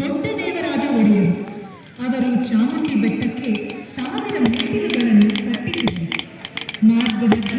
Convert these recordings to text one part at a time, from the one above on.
ದೊಡ್ಡ ದೇವರಾಜ ಒಡೆಯರು. ಅವರು ಚಾಮುಂಡಿ ಬೆಟ್ಟಕ್ಕೆ ಸಾವಿರ ಮೆಟ್ಟಿಲುಗಳನ್ನು ಕಟ್ಟಿಸಿದರು. ಮಾರ್ಗದ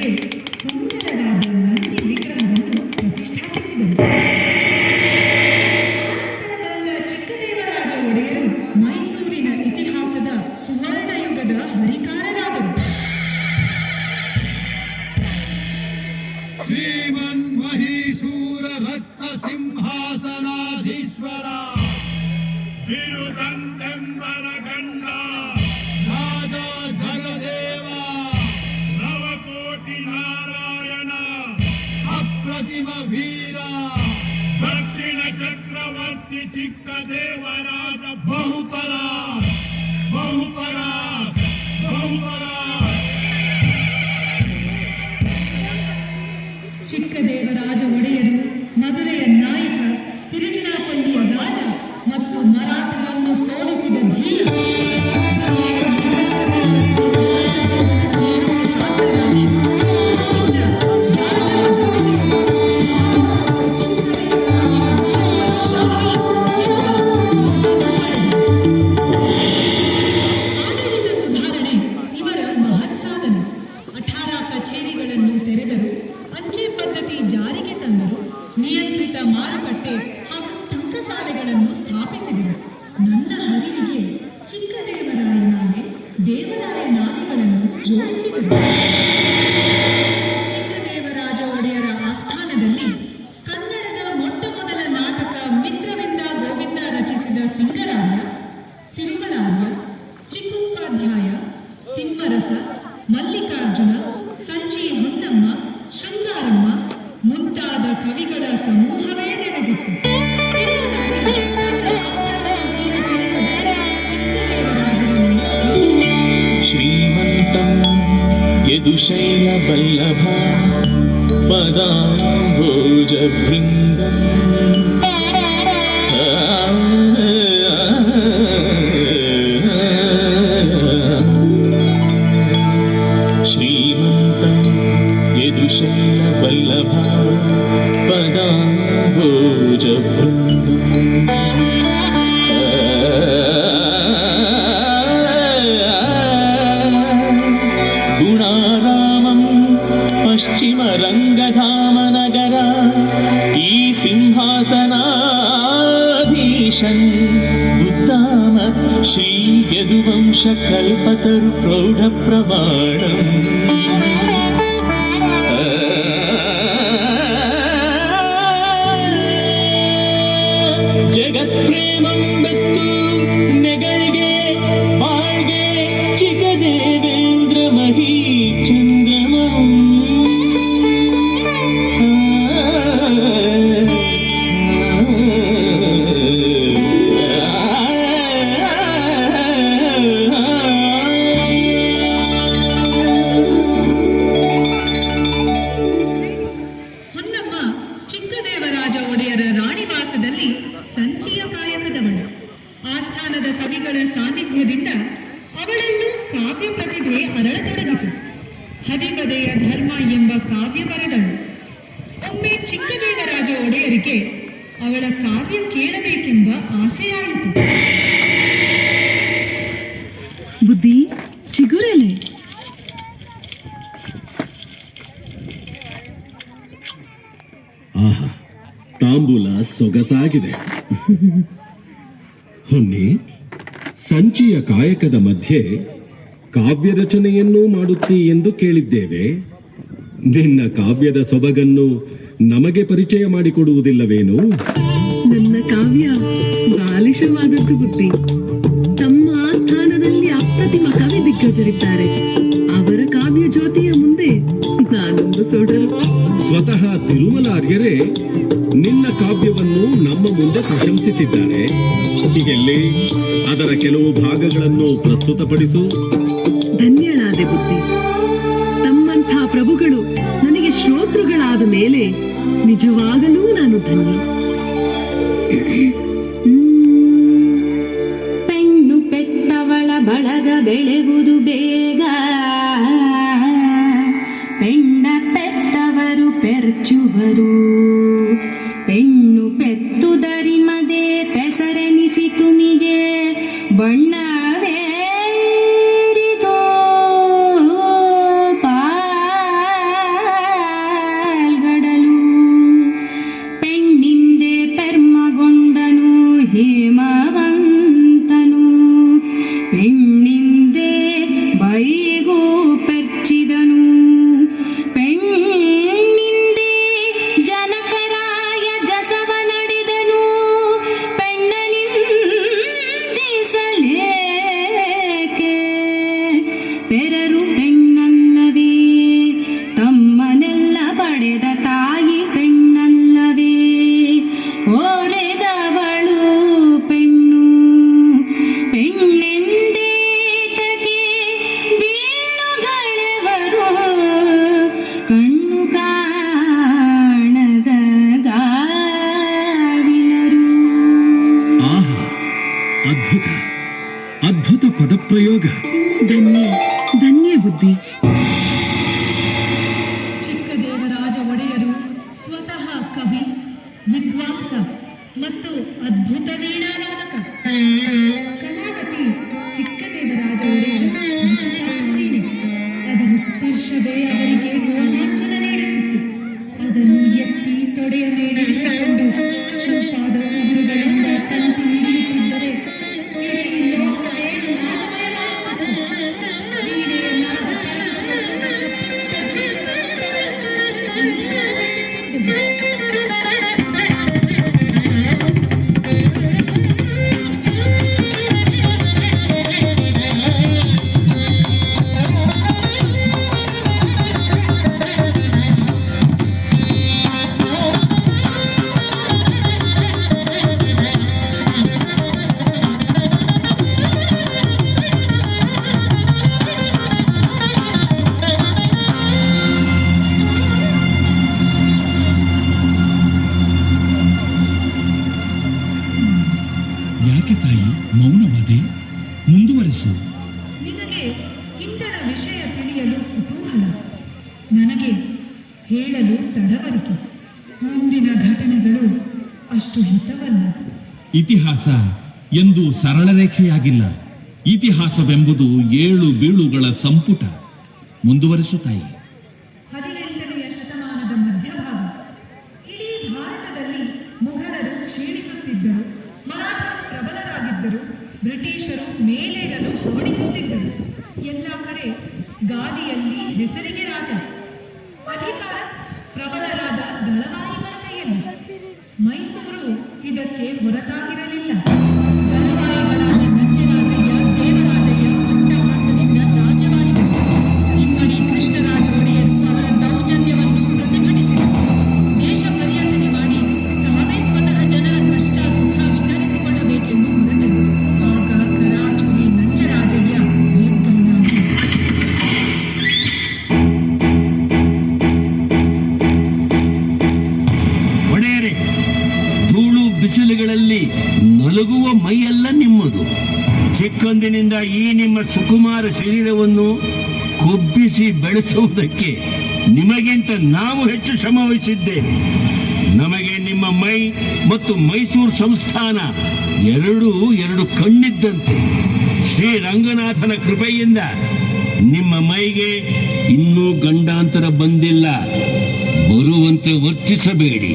ಸಂಚಿಯ ಕಾಯಕದ ಮಧ್ಯೆ ಕಾವ್ಯ ರಚನೆಯನ್ನೂ ಮಾಡುತ್ತಿ ಎಂದು ಕೇಳಿದ್ದೇವೆ. ನಿನ್ನ ಕಾವ್ಯದ ಸೊಬಗನ್ನು ನಮಗೆ ಪರಿಚಯ ಮಾಡಿಕೊಡುವುದಿಲ್ಲವೇನು? ನನ್ನ ಕಾವ್ಯ ಬಾಲಿಶವಾದದ್ದು ಬುದ್ಧಿ. ತಮ್ಮ ಸ್ಥಾನದಲ್ಲಿ ಅಪ್ರತಿಮ ಕವಿ ದಿಗ್ಗಜರಿದ್ದಾರೆ. ಅವರ ಕಾವ್ಯ ಜ್ಯೋತಿಯ ಮುಂದೆ ನಾನೊಂದು ಸ್ವತಃ ತಿರುಮಲಾರ್ಯರೇ ನಿನ್ನ ಕಾವ್ಯವನ್ನು ನಮ್ಮ ಮುಂದೆ ಪ್ರಶಂಸಿಸಿದ್ದಾರೆ. ಹೀಗೆಲ್ಲಿ ಅದರ ಕೆಲವು ಭಾಗಗಳನ್ನು ಪ್ರಸ್ತುತಪಡಿಸು. ಧನ್ಯನಾದೆ ಬುದ್ಧಿ. ತಮ್ಮಂಥ ಪ್ರಭುಗಳು ನನಗೆ ಶ್ರೋತೃಗಳಾದ ಮೇಲೆ ನಿಜವಾಗಲೂ ನಾನು ಧನ್ಯ. ಪೆಣ್ಣು ಪೆತ್ತವಳ ಬಳಗ ಬೆಳೆವುದು ಬೇಗ. ಪೆಂಡ ಪೆತ್ತವರು ಪೆರ್ಚುವರು. ಮೌನವಾದೆ ಮುಂದುವರೆಸು. ನಿನಗೆ ಇಂಧನ ವಿಷಯ ತಿಳಿಯಲು ಕುತೂಹಲ. ನನಗೆ ಹೇಳಲು ತಡವರಿಕೆ. ಮುಂದಿನ ಘಟನೆಗಳು ಅಷ್ಟು ಹಿತವಲ್ಲ. ಇತಿಹಾಸ ಎಂದು ಸರಳ ರೇಖೆಯಾಗಿಲ್ಲ. ಇತಿಹಾಸವೆಂಬುದು ಏಳು ಬೀಳುಗಳ ಸಂಪುಟ. ಮುಂದುವರೆಸುತ್ತಾಯಿ ಗಾದಿಯಲ್ಲಿ ಹೆಸರಿಗೆ ರಾಜ. ಅಧಿಕಾರ ಪ್ರಬಲರಾದ ದಳವಾಯಿಗಳ ಕೈಯಲ್ಲಿ. ಮೈಸೂರು ಇದಕ್ಕೆ ಹೊರತಾಗಿ ನಿಮ್ಮ ಸುಕುಮಾರ ಶರೀರವನ್ನು ಕೊಬ್ಬಿಸಿ ಬೆಳೆಸುವುದಕ್ಕೆ ನಿಮಗಿಂತ ನಾವು ಹೆಚ್ಚು ಶ್ರಮವಹಿಸಿದ್ದೇವೆ ನಮಗೆ ನಿಮ್ಮ ಮೈ ಮತ್ತು ಮೈಸೂರು ಸಂಸ್ಥಾನ ಎರಡೂ ಎರಡು ಕಣ್ಣಿದ್ದಂತೆ. ಶ್ರೀ ರಂಗನಾಥನ ಕೃಪೆಯಿಂದ ನಿಮ್ಮ ಮೈಗೆ ಇನ್ನೂ ಗಂಡಾಂತರ ಬಂದಿಲ್ಲ. ಬರುವಂತೆ ವರ್ತಿಸಬೇಡಿ.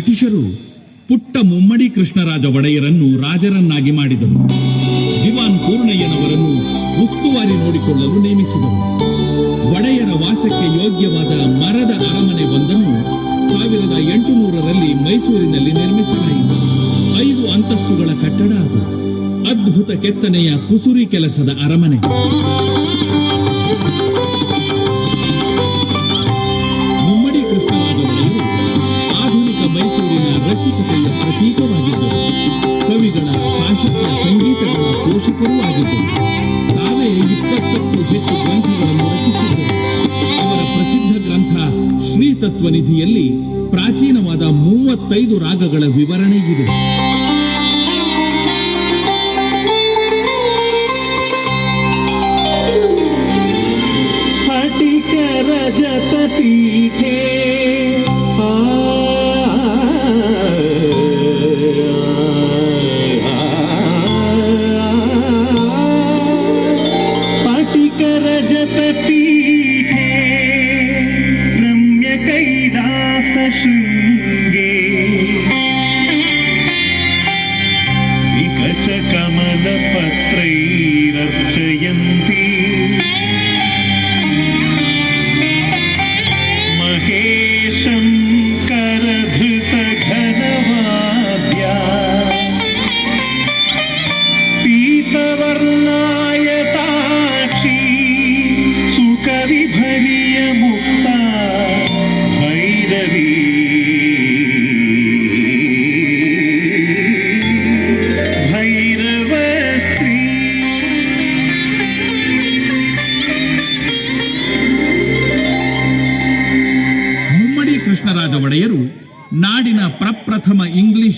ಬ್ರಿಟಿಷರು ಪುಟ್ಟ ಮುಮ್ಮಡಿ ಕೃಷ್ಣರಾಜ ಒಡೆಯರನ್ನು ರಾಜರನ್ನಾಗಿ ಮಾಡಿದರು. ದಿವಾನ್ ಪೂರ್ಣಯ್ಯನವರನ್ನು ಉಸ್ತುವಾರಿ ನೋಡಿಕೊಳ್ಳಲು ನೇಮಿಸಿದರು. ಒಡೆಯರ ವಾಸಕ್ಕೆ ಯೋಗ್ಯವಾದ ಮರದ ಅರಮನೆ ಒಂದನ್ನು ಸಾವಿರದ ಎಂಟುನೂರರಲ್ಲಿ ಮೈಸೂರಿನಲ್ಲಿ ನಿರ್ಮಿಸಲಾಯಿತು ಐದು ಅಂತಸ್ತುಗಳ ಕಟ್ಟಡ ಅದು. ಅದ್ಭುತ ಕೆತ್ತನೆಯ ಕುಸುರಿ ಕೆಲಸದ ಅರಮನೆ. ರಸಿಕತೆಯ ಪ್ರತೀಕವಾಗಿದ್ದರು ಕವಿಗಳ ಸಾಹಿತ್ಯ ಸಂಗೀತಗಳ ಪೋಷಕರೂ ಆಗಿದ್ದರು ತಾವೇ ಇಪ್ಪತ್ತಕ್ಕೂ ಹೆಚ್ಚು ಪ್ರಸಿದ್ಧ ಗ್ರಂಥ ಶ್ರೀತತ್ವ ನಿಧಿಯಲ್ಲಿ ಪ್ರಾಚೀನವಾದ ಮೂವತ್ತೈದು ರಾಗಗಳ ವಿವರಣೆ ಇದೆ. ಸ್ಫಟಿಕ ರಜತ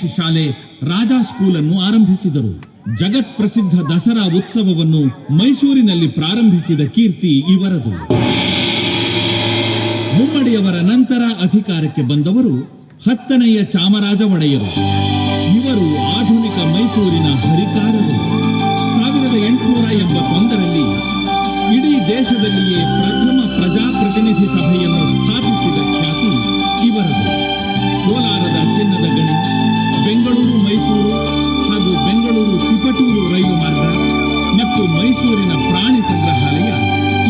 ಇಂಗ್ಲಿಷ್ ಶಾಲೆ ರಾಜಾ ಸ್ಕೂಲ್ ಅನ್ನು ಆರಂಭಿಸಿದರು. ಜಗತ್ ಪ್ರಸಿದ್ಧ ದಸರಾ ಉತ್ಸವವನ್ನು ಮೈಸೂರಿನಲ್ಲಿ ಪ್ರಾರಂಭಿಸಿದ ಕೀರ್ತಿ ಇವರದು. ಮುಮ್ಮಡಿಯವರ ನಂತರ ಅಧಿಕಾರಕ್ಕೆ ಬಂದವರು ಹತ್ತನೆಯ ಚಾಮರಾಜ ಒಡೆಯರು. ಇವರು ಆಧುನಿಕ ಮೈಸೂರಿನ ಹರಿಕಾರರು ಸಾವಿರದ ಎಂಟುನೂರ ಎಂಬತ್ತೊಂದರಲ್ಲಿ ಇಡೀ ದೇಶದಲ್ಲಿಯೇ ಪ್ರಥಮ ಪ್ರಜಾಪ್ರತಿನಿಧಿ ಸಭೆಯನ್ನು ತಿಪಟೂರು ರೈಲು ಮಾರ್ಗ ಮತ್ತು ಮೈಸೂರಿನ ಪ್ರಾಣಿ ಸಂಗ್ರಹಾಲಯ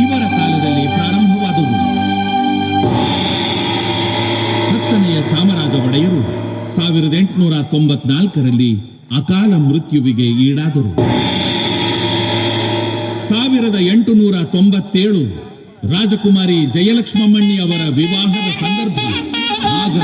ಇವರ ಕಾಲದಲ್ಲಿ ಪ್ರಾರಂಭವಾದವು. ಹತ್ತನೆಯ ಚಾಮರಾಜ ಒಡೆಯರು ಸಾವಿರದ ಎಂಟುನೂರ ತೊಂಬತ್ನಾಲ್ಕರಲ್ಲಿ ಅಕಾಲ ಮೃತ್ಯುವಿಗೆ ಈಡಾದರು. ಸಾವಿರದ ಎಂಟುನೂರ ತೊಂಬತ್ತೇಳು ರಾಜಕುಮಾರಿ ಜಯಲಕ್ಷ್ಮಮ್ಮಣ್ಣಿ ಅವರ ವಿವಾಹದ ಸಂದರ್ಭ ಆಗ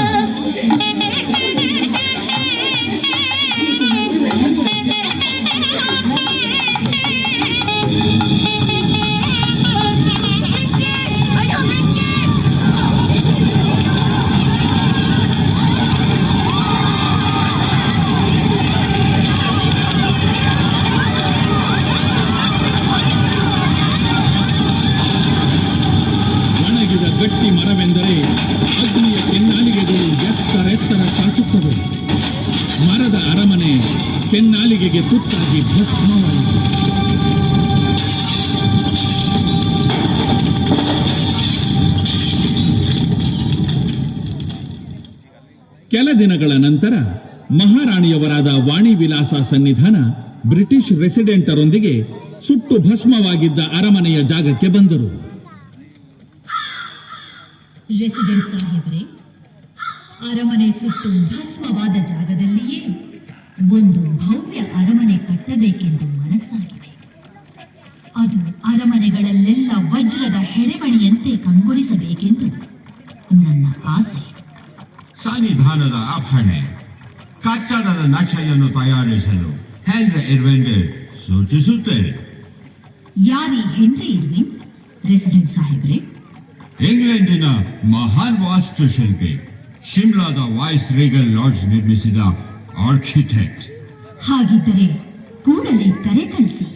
ದಿನಗಳ ನಂತರ ಮಹಾರಾಣಿಯವರಾದ ವಾಣಿ ವಿಲಾಸ ಸನ್ನಿಧಾನ ಬ್ರಿಟಿಷ್ ರೆಸಿಡೆಂಟರೊಂದಿಗೆ ಸುಟ್ಟು ಭಸ್ಮವಾಗಿದ್ದ ಅರಮನೆಯ ಜಾಗಕ್ಕೆ ಬಂದರು. ರೆಸಿಡೆಂಟ್ ಸಾಹೇಬರೇ, ಅರಮನೆ ಸುಟ್ಟು ಭಸ್ಮವಾದ ಜಾಗದಲ್ಲಿಯೇ ಒಂದು ಭವ್ಯ ಅರಮನೆ ಕಟ್ಟಬೇಕೆಂದು ಮನಸ್ಸಾಗಿದೆ. ಅದು ಅರಮನೆಗಳಲ್ಲೆಲ್ಲ ವಜ್ರದ ಹೆಡೆಮಣಿಯಂತೆ ಕಂಗೊಳಿಸಬೇಕೆಂದು ನನ್ನ ಆಸೆ. ಸನ್ನಿಧಾನದ ಆಭರಣೆ ಕಟ್ಟಡದ ನಕ್ಷೆಯನ್ನು ತಯಾರಿಸಲು ಹೆನ್ರಿ ಇರ್ವೆಂಡರ್ ಸೂಚಿಸುತ್ತೇನೆ. ಯಾರಿ ಹೆನ್ರಿ ಇರ್ವಿನ್? ರೆಸಿಡೆಂಟ್ ಸಾಹೇಬ್ರೆ. ಇಂಗ್ಲೆಂಡಿನ ಮಹಾನ್ ವಾಸ್ತುಶಿಲ್ಪಿ ಶಿಮ್ಲಾದ ವಾಯ್ಸ್ ರೀಗಲ್ ಲಾಡ್ಜ್ ನಿರ್ಮಿಸಿದ ಆರ್ಕಿಟೆಕ್ಟ್. ಹಾಗಿದ್ದರೆ ಕೂಡಲೇ ಕರೆ ಕಳಿಸಿ.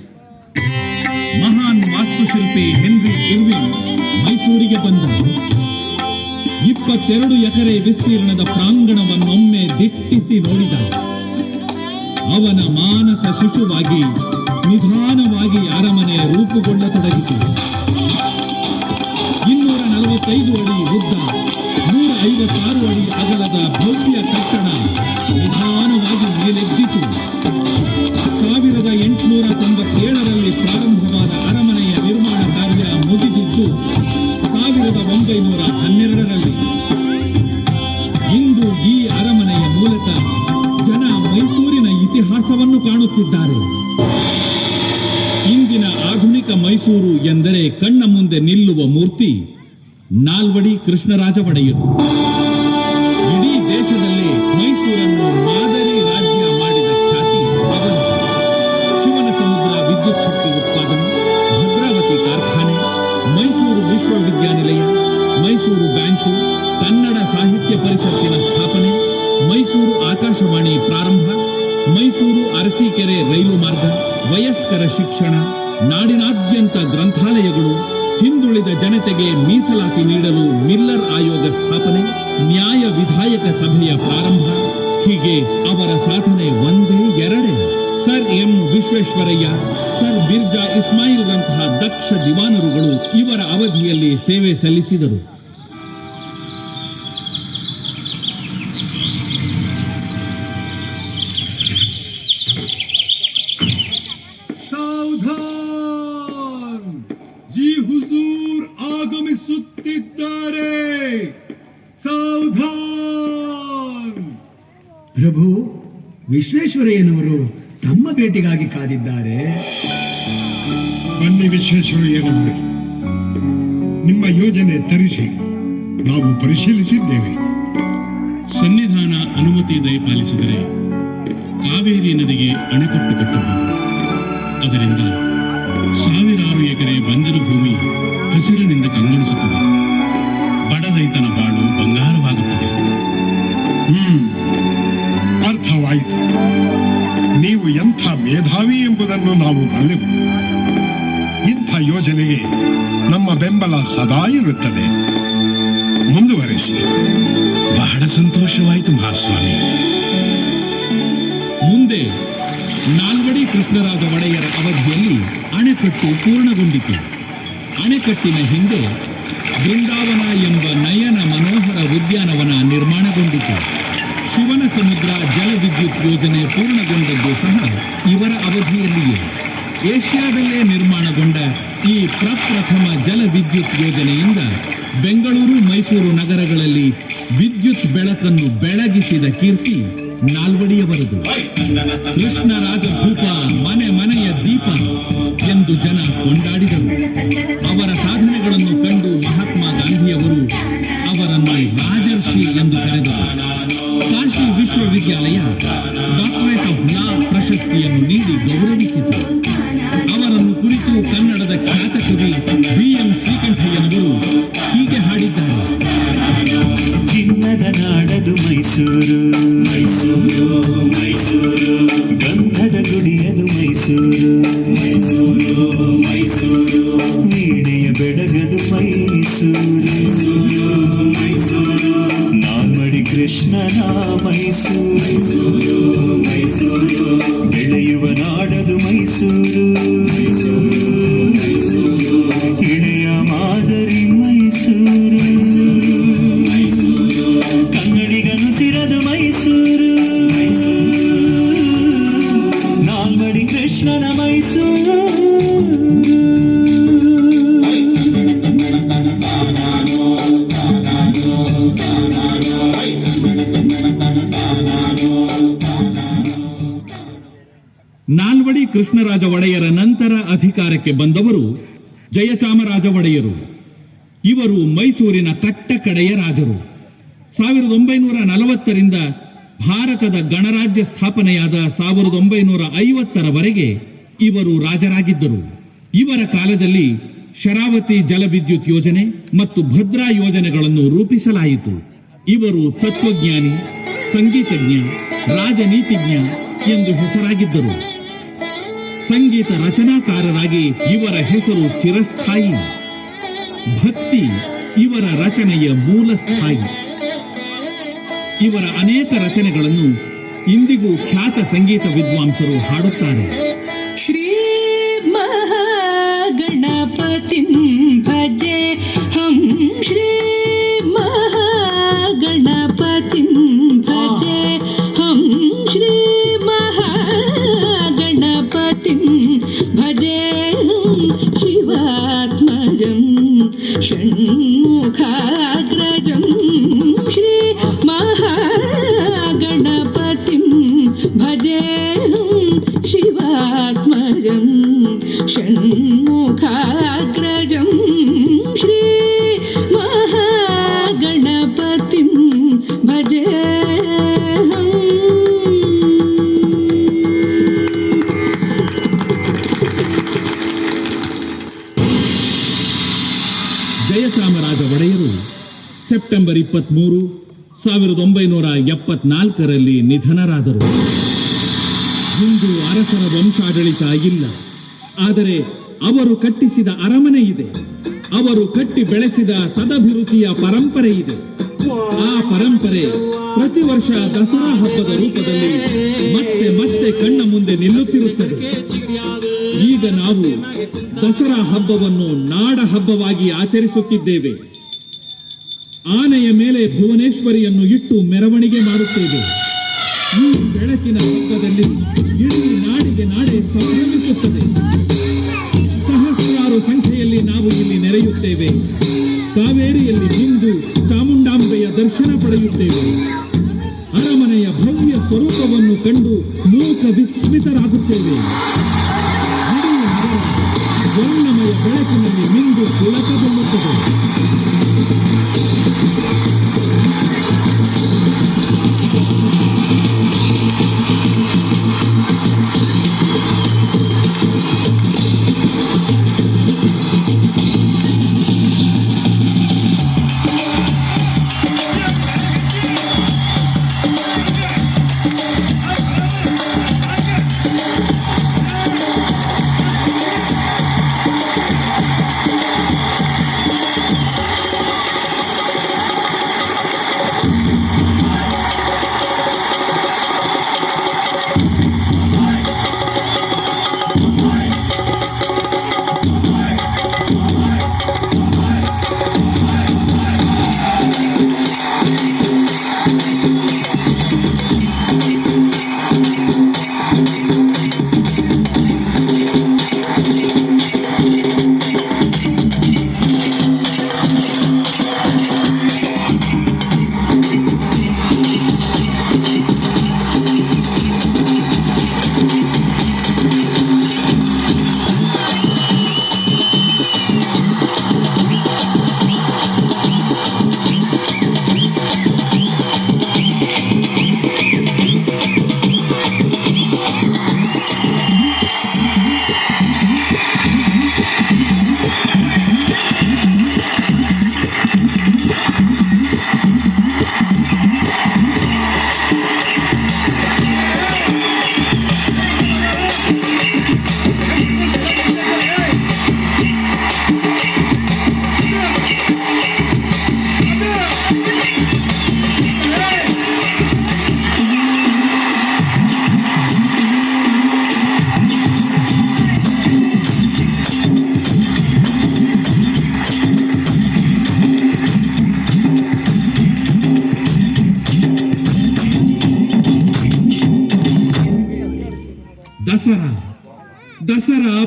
ಮಹಾನ್ ವಾಸ್ತುಶಿಲ್ಪಿ ಹೆನ್ರಿ ಇರ್ವಿನ್ ಮೈಸೂರಿಗೆ ಬಂದ ಇಪ್ಪತ್ತೆರಡು ಎಕರೆ ವಿಸ್ತೀರ್ಣದ ಪ್ರಾಂಗಣವನ್ನೊಮ್ಮೆ ದಿಟ್ಟಿಸಿ ನೋಡಿದ. ಅವನ ಮಾನಸ ಶಿಶುವಾಗಿ, ನಿಧಾನವಾಗಿ ಅರಮನೆ ರೂಪುಗೊಳ್ಳತೊಡಗಿತು. ಇನ್ನೂರ ನಲವತ್ತೈದು ಅಡಿ ಉದ್ದ, ನೂರ ಐವತ್ತಾರು ಅಡಿ ಅಗಲದ ಭವ್ಯ ಕಟ್ಟಣ ನಿಧಾನವಾಗಿ ಮೇಲೆದ್ದಿತು ಸಾವಿರದ ಎಂಟುನೂರ ತೊಂಬತ್ತೇಳರಲ್ಲಿ ಪ್ರಾರಂಭವಾದ ಅರಮನೆಯ ನಿರ್ಮಾಣ ಕಾರ್ಯ ಮುಗಿದಿದ್ದು, ಸಾವಿರದ ಒಂಬೈನೂರ ಹನ್ನೆರಡರಲ್ಲಿ ವಿಕಾಸವನ್ನು ಕಾಣುತ್ತಿದ್ದಾರೆ ಇಂದಿನ ಆಧುನಿಕ ಮೈಸೂರು ಎಂದರೆ ಕಣ್ಣ ಮುಂದೆ ನಿಲ್ಲುವ ಮೂರ್ತಿ ನಾಲ್ವಡಿ ಕೃಷ್ಣರಾಜ ಒಡೆಯರು ಇಡೀ ದೇಶದಲ್ಲಿ ಮೈಸೂರನ್ನು ಮಾದರಿ ರಾಜ್ಯ ಮಾಡಿದ ಖ್ಯಾತಿ. ಶಿವನ ಸಮುದ್ರ ವಿದ್ಯುತ್ ಶಕ್ತಿ ಉತ್ಪಾದನೆ, ಭದ್ರಾವತಿ ಕಾರ್ಖಾನೆ, ಮೈಸೂರು ವಿಶ್ವವಿದ್ಯಾನಿಲಯ, ಮೈಸೂರು ಬ್ಯಾಂಕು, ಕನ್ನಡ ಸಾಹಿತ್ಯ ಪರಿಷತ್ತಿನ ಅರಸೀಕೆರೆ ರೈಲು ಮಾರ್ಗ, ವಯಸ್ಕರ ಶಿಕ್ಷಣ, ನಾಡಿನಾದ್ಯಂತ ಗ್ರಂಥಾಲಯಗಳು, ಹಿಂದುಳಿದ ಜನತೆಗೆ ಮೀಸಲಾತಿ ನೀಡಲು ಮಿಲ್ಲರ್ ಆಯೋಗ ಸ್ಥಾಪನೆ, ನ್ಯಾಯ ವಿಧಾಯಕ ಸಭೆಯ ಪ್ರಾರಂಭ, ಹೀಗೆ ಅವರ ಸಾಧನೆ ಒಂದೇ ಎರಡೇ. Sir M Visvesvaraya, sir Mirza ಇಸ್ಮಾಯಿಲ್ರಂತಹ ದಕ್ಷ ದಿವಾನರುಗಳು ಇವರ ಅವಧಿಯಲ್ಲಿ ಸೇವೆ ಸಲ್ಲಿಸಿದರು. ಆಗಮಿಸುತ್ತಿದ್ದಾರೆ ಸಾವಧಾನ್. ಪ್ರಭು ವಿಶ್ವೇಶ್ವರಯ್ಯನವರು ತಮ್ಮ ಭೇಟಿಗಾಗಿ ಕಾದಿದ್ದಾರೆ. ಬನ್ನಿ ವಿಶ್ವೇಶ್ವರಯ್ಯನವರೇ ನಿಮ್ಮ ಯೋಜನೆ ತರಿಸಿ ನಾವು ಪರಿಶೀಲಿಸಿದ್ದೇವೆ. ಸನ್ನಿಧಾನ ಅನುಮತಿ ದಯಪಾಲಿಸಿದರೆ ಕಾವೇರಿ ನದಿಗೆ ಅಣೆಕಟ್ಟು ಕಟ್ಟಬಹುದು ಅದರಿಂದ ಸಾವಿರಾರು ಎಕರೆ ಬಂಜರು ಭೂಮಿ ಹಸಿರಿನಿಂದ ಕಂಗೊಳಿಸುತ್ತದೆ. ಬಡ ರೈತನ ಬಾಳು ಬಂಗಾರವಾಗುತ್ತದೆ. ಹ್ಮ್, ಅರ್ಥವಾಯಿತು. ನೀವು ಎಂಥ ಮೇಧಾವಿ ಎಂಬುದನ್ನು ನಾವು ಬಲ್ಲೆವು ಇಂಥ ಯೋಜನೆಗೆ ನಮ್ಮ ಬೆಂಬಲ ಸದಾ ಇರುತ್ತದೆ. ಮುಂದುವರೆಸಿ. ಬಹಳ ಸಂತೋಷವಾಯಿತು ಮಹಾಸ್ವಾಮಿ. ಮುಂದೆ ನಾಲ್ವಡಿ ಕೃಷ್ಣರಾಜ ಒಡೆಯರ ಅವಧಿಯಲ್ಲಿ ಅಣೆಕಟ್ಟು ಪೂರ್ಣಗೊಂಡಿತು. ಅಣೆಕಟ್ಟಿನ ಹಿಂದೆ ಬೃಂದಾವನ ಎಂಬ ನಯನ ಮನೋಹರ ಉದ್ಯಾನವನ ನಿರ್ಮಾಣಗೊಂಡಿತು. ಶಿವನ ಸಮುದ್ರ ಜಲವಿದ್ಯುತ್ ಯೋಜನೆ ಪೂರ್ಣಗೊಂಡದ್ದು ಸಹ ಇವರ ಅವಧಿಯಲ್ಲಿಯೇ. ಏಷ್ಯಾದಲ್ಲೇ ನಿರ್ಮಾಣಗೊಂಡ ಈ ಪ್ರಪ್ರಥಮ ಜಲವಿದ್ಯುತ್ ಯೋಜನೆಯಿಂದ ಬೆಂಗಳೂರು, ಮೈಸೂರು ನಗರಗಳಲ್ಲಿ ವಿದ್ಯುತ್ ಬೆಳಕನ್ನು ಬೆಳಗಿಸಿದ ಕೀರ್ತಿ ನಾಲ್ವಡಿಯವರದು. ಕೃಷ್ಣರಾಜ ಭೂಪ ಮನೆ ಮನೆಯ ದೀಪ ಎಂದು ಜನ ಕೊಂಡಾಡಿದರು. ಅವರ ವಿಶ್ವವಿದ್ಯಾಲಯ ಡಾಕ್ಟರೇಟ್ ಆಫ್ ಲಾ ಪ್ರಶಸ್ತಿಯನ್ನು ನೀಡಿ ಗೌರವಿಸಿತು ನಾಲ್ವಡಿ ಕೃಷ್ಣರಾಜ ಒಡೆಯರ ನಂತರ ಅಧಿಕಾರಕ್ಕೆ ಬಂದವರು ಜಯಚಾಮರಾಜ ಒಡೆಯರು. ಇವರು ಮೈಸೂರಿನ ಕಟ್ಟ ಕಡೆಯ ರಾಜರು. ಸಾವಿರದ ಒಂಬೈನೂರ ನಲವತ್ತರಿಂದ ಭಾರತದ ಗಣರಾಜ್ಯ ಸ್ಥಾಪನೆಯಾದ ಸಾವಿರದ ಒಂಬೈನೂರ ಐವತ್ತರವರೆಗೆ ಇವರು ರಾಜರಾಗಿದ್ದರು. ಇವರ ಕಾಲದಲ್ಲಿ ಶರಾವತಿ ಜಲವಿದ್ಯುತ್ ಯೋಜನೆ ಮತ್ತು ಭದ್ರಾ ಯೋಜನೆಗಳನ್ನು ರೂಪಿಸಲಾಯಿತು. ಇವರು ತತ್ವಜ್ಞಾನಿ, ಸಂಗೀತಜ್ಞ, ರಾಜನೀತಿಜ್ಞ ಎಂದು ಹೆಸರಾಗಿದ್ದರು. ಸಂಗೀತ ರಚನಾಕಾರರಾಗಿ ಇವರ ಹೆಸರು ಚಿರಸ್ಥಾಯಿ. ಭಕ್ತಿ ಇವರ ರಚನೆಯ ಮೂಲ ಸ್ಥಾಯಿ ಇವರ ಅನೇಕ ರಚನೆಗಳನ್ನು ಇಂದಿಗೂ ಖ್ಯಾತ ಸಂಗೀತ ವಿದ್ವಾಂಸರು ಹಾಡುತ್ತಾರೆ. मुखाग्रजं श्री महागणपतिं भजेऽहं शिवात्मजं षण्मुखाग्रजम् ಸೆಪ್ಟೆಂಬರ್ ಇಪ್ಪತ್ಮೂರು, ಸಾವಿರದ ಒಂಬೈನೂರ ಎಪ್ಪತ್ನಾಲ್ಕರಲ್ಲಿ ನಿಧನರಾದರು. ಇಂದು ಅರಸರ ವಂಶಾಡಳಿತ ಇಲ್ಲ. ಆದರೆ ಅವರು ಕಟ್ಟಿಸಿದ ಅರಮನೆ ಇದೆ. ಅವರು ಕಟ್ಟಿ ಬೆಳೆಸಿದ ಸದಭಿರುಚಿಯ ಪರಂಪರೆ ಇದೆ. ಆ ಪರಂಪರೆ ಪ್ರತಿ ವರ್ಷ ದಸರಾ ಹಬ್ಬದ ರೂಪದಲ್ಲಿ ಮತ್ತೆ ಮತ್ತೆ ಕಣ್ಣ ಮುಂದೆ ನಿಲ್ಲುತ್ತಿರುತ್ತದೆ. ಈಗ ನಾವು ದಸರಾ ಹಬ್ಬವನ್ನು ನಾಡ ಹಬ್ಬವಾಗಿ ಆಚರಿಸುತ್ತಿದ್ದೇವೆ. ಆನೆಯ ಮೇಲೆ ಭುವನೇಶ್ವರಿಯನ್ನು ಇಟ್ಟು ಮೆರವಣಿಗೆ ಮಾಡುತ್ತೇವೆ. ಈ ಬೆಳಕಿನ ಹಬ್ಬದಲ್ಲಿ ಇಡೀ ನಾಡಿಗೆ ನಾಡೆ ಸಂಭ್ರಮಿಸುತ್ತದೆ ಸಹಸ್ರಾರು ಸಂಖ್ಯೆಯಲ್ಲಿ ನಾವು ಇಲ್ಲಿ ನೆರೆಯುತ್ತೇವೆ. ಕಾವೇರಿಯಲ್ಲಿ ಬಿಂದು ಚಾಮುಂಡಾಂಬೆಯ ದರ್ಶನ ಪಡೆಯುತ್ತೇವೆ. ಅರಮನೆಯ ಭವ್ಯ ಸ್ವರೂಪವನ್ನು ಕಂಡು ಮೂಕ ವಿಸ್ಮಿತರಾಗುತ್ತೇವೆ. ಬೆಳಕಿನಲ್ಲಿ ಮಿಂದು ಪುಳಕಗೊಳ್ಳುತ್ತದೆ ದಸರಾ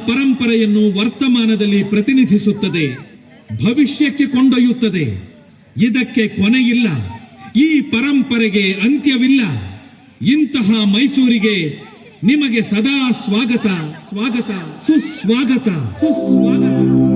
ಪರಂಪರೆಯನ್ನು ವರ್ತಮಾನದಲ್ಲಿ ಪ್ರತಿನಿಧಿಸುತ್ತದೆ, ಭವಿಷ್ಯಕ್ಕೆ ಕೊಂಡೊಯ್ಯುತ್ತದೆ. ಇದಕ್ಕೆ ಕೊನೆಯಿಲ್ಲ. ಈ ಪರಂಪರೆಗೆ ಅಂತ್ಯವಿಲ್ಲ. ಇಂತಹ ಮೈಸೂರಿಗೆ ನಿಮಗೆ ಸದಾ ಸ್ವಾಗತ ಸ್ವಾಗತ, ಸುಸ್ವಾಗತ ಸುಸ್ವಾಗತ